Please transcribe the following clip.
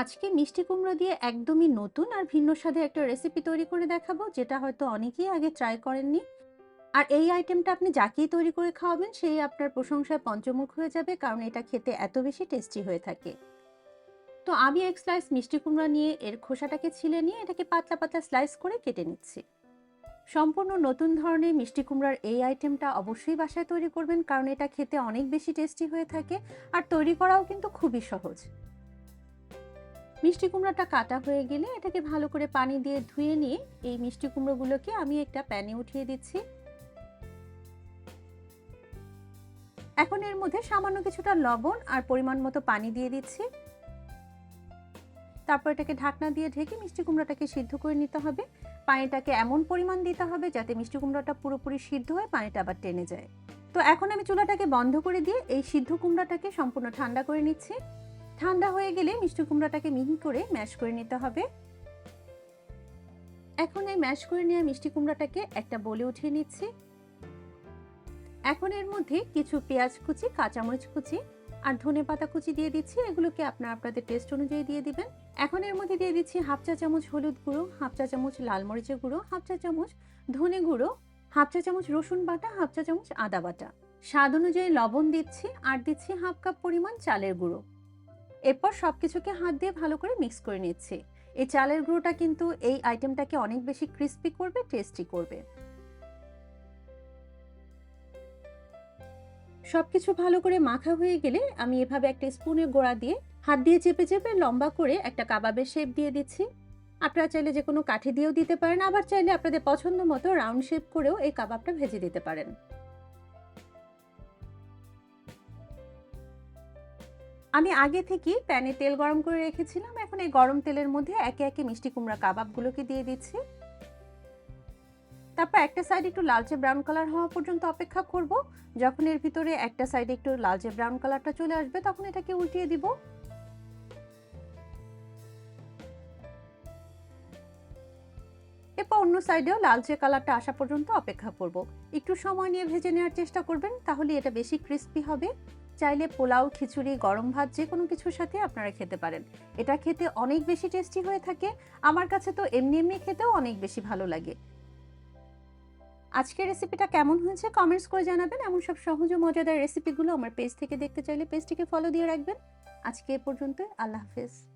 আজকে মিষ্টি কুমড়ো দিয়ে একদমই নতুন আর ভিন্ন স্বাদের একটা রেসিপি তৈরি করে দেখাবো, যেটা হয়তো অনেকেই আগে ট্রাই করেননি। আর এই আইটেমটা আপনি যাকেই তৈরি করে খাওয়াবেন, সেই আপনার প্রশংসায় পঞ্চমুখ হয়ে যাবে, কারণ এটা খেতে এত বেশি টেস্টি হয়ে থাকে। তো আমি এক স্লাইস মিষ্টি কুমড়া নিয়ে, এর খোসাটাকে ছিলে নিয়ে, এটাকে পাতলা পাতলা স্লাইস করে কেটে নিচ্ছি। সম্পূর্ণ নতুন ধরনের মিষ্টি কুমড়ার এই আইটেমটা অবশ্যই বাসায় তৈরি করবেন, কারণ এটা খেতে অনেক বেশি টেস্টি হয়ে থাকে, আর তৈরি করাও কিন্তু খুবই সহজ। মিষ্টি কুমড়াটা কাটা হয়ে গেলে এটাকে ভালো করে পানি দিয়ে ধুয়ে নিয়ে এই মিষ্টি কুমড়োগুলোকে আমি একটা প্যানে উঠিয়ে দিচ্ছি। এখন এর মধ্যে সামান্য কিছুটা লবণ আর পরিমাণ মতো পানি দিয়ে দিচ্ছি। তারপর এটাকে ঢাকনা দিয়ে ঢেকে মিষ্টি কুমড়াটাকে সিদ্ধ করে নিতে হবে। পানিটাকে এমন পরিমাণ দিতে হবে যাতে মিষ্টি কুমড়াটা পুরোপুরি সিদ্ধ হয়ে পানিটা আবার টেনে যায়। তো এখন আমি চুলাটাকে বন্ধ করে দিয়ে এই সিদ্ধ কুমড়াটাকে সম্পূর্ণ ঠান্ডা করে নিচ্ছি। ঠান্ডা হয়ে গেলে মিষ্টি কুমড়াটাকে মিহি করে ম্যাশ করে নিতে হবে। এখন এই ম্যাশ করে নেওয়া মিষ্টি কুমড়াটাকে একটা বলে উঠিয়ে নিচ্ছি। এখন এর মধ্যে কিছু পেঁয়াজ কুচি, কাঁচামরিচ কুচি আর ধনে পাতা কুচি দিয়ে দিচ্ছি। এগুলোকে আপনার আপনাদের টেস্ট অনুযায়ী দিয়ে দিবেন। এখন এর মধ্যে দিয়ে দিচ্ছি হাফ চা চামচ হলুদ গুঁড়ো, হাফ চা চামচ লাল মরিচের গুঁড়ো, হাফ চা চামচ ধনে গুঁড়ো, হাফ চা চামচ রসুন বাটা, হাফ চা চামচ আদা বাটা। স্বাদ অনুযায়ী লবণ দিচ্ছি আর দিচ্ছি হাফ কাপ পরিমাণ চালের গুঁড়ো। এরপর সব কিছুকে হাত দিয়ে ভালো করে মিক্স করে নিচ্ছি। এই চালের গুঁড়োটা কিন্তু এই আইটেমটাকে অনেক বেশি ক্রিস্পি করবে টেস্টি করবে। সব কিছু ভালো করে মাখা হয়ে গেলে আমি এভাবে একটা স্পুনের গোড়া দিয়ে হাত দিয়ে চেপে চেপে লম্বা করে একটা কাবাবের শেপ দিয়ে দিচ্ছি। আপনারা চাইলে যে কোনো কাঠি দিয়েও দিতে পারেন, আবার চাইলে আপনাদের পছন্দ মতো রাউন্ড শেপ করেও এই কাবাবটা ভেজে দিতে পারেন। আমি আগে থেকেই প্যানে তেল গরম করে রেখেছিলাম। এখন এই গরম তেলের মধ্যে একে একে মিষ্টি কুমড়া কাবাবগুলোকে দিয়ে দিচ্ছি। তারপর একটা সাইড একটু লালচে ব্রাউন কালার হওয়া পর্যন্ত অপেক্ষা করব। যখন এর ভিতরে একটা সাইডে একটু লালচে ব্রাউন কালারটা চলে আসবে, তখন এটাকে উল্টিয়ে দিব। এরপর অন্য সাইডেও লালচে কালারটা আসা পর্যন্ত অপেক্ষা করব। একটু সময় নিয়ে ভেজে নেওয়ার চেষ্টা করবেন, তাহলে এটা বেশি ক্রিস্পি হবে। চাইলে পোলাও, খিচুড়ি, গরম ভাত যে কোনো কিছুর সাথে আপনারা খেতে পারেন। এটা খেতে অনেক বেশি টেস্টি হয়ে থাকে। আমার কাছে তো এমনি এমনি খেতেও অনেক বেশি ভালো লাগে। আজকের রেসিপিটা কেমন হয়েছে কমেন্টস করে জানাবেন। এমন সব সহজ ও মজাদার রেসিপিগুলো আমার পেজ থেকে দেখতে চাইলে পেজটিকে ফলো দিয়ে রাখবেন। আজকে এ পর্যন্ত আল্লাহ হাফেজ।